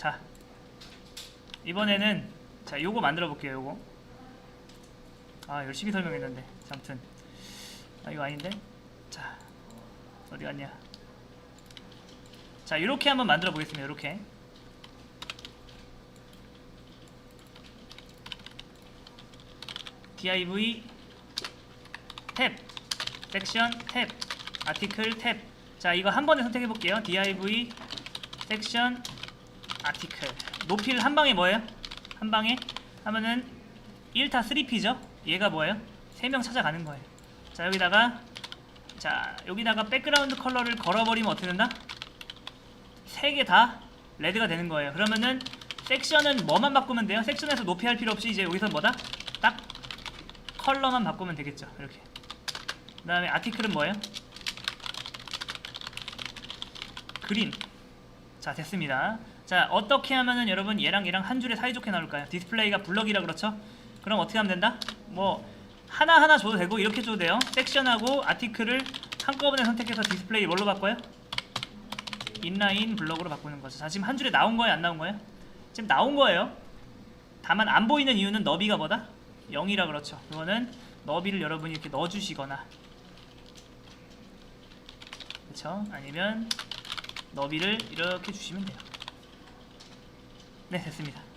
자 이번에는 자 요거 만들어 볼게요 요거. 아 열심히 설명했는데 자, 아무튼. 아 이거 아닌데? 자 어디 갔냐? 자 이렇게 한번 만들어 보겠습니다 이렇게. Div 탭 섹션 탭 아티클 탭 자 이거 한 번에 선택해 볼게요. Div 섹션 아티클 높이를 한 방에 뭐예요? 한 방에 하면은 1타 3P죠? 얘가 뭐예요? 3명 찾아가는 거예요 자 여기다가 자 여기다가 백그라운드 컬러를 걸어버리면 어떻게 된다? 세개다 레드가 되는 거예요 그러면은 섹션은 뭐만 바꾸면 돼요? 섹션에서 높이 할 필요 없이 이제 여기서 뭐다? 딱 컬러만 바꾸면 되겠죠 이렇게 그 다음에 아티클은 뭐예요? 그린 자 됐습니다 자 어떻게 하면은 여러분 얘랑 얘랑 한 줄에 사이좋게 나올까요? 디스플레이가 블럭이라 그렇죠? 그럼 어떻게 하면 된다? 뭐 하나하나 줘도 되고 이렇게 줘도 돼요. 섹션하고 아티클을 한꺼번에 선택해서 디스플레이 뭘로 바꿔요? 인라인 블럭으로 바꾸는 거죠. 자 지금 한 줄에 나온 거예요? 안 나온 거예요? 지금 나온 거예요. 다만 안 보이는 이유는 너비가 뭐다? 0이라 그렇죠. 그거는 너비를 여러분이 이렇게 넣어주시거나. 그렇죠? 아니면 너비를 이렇게 주시면 돼요 네 됐습니다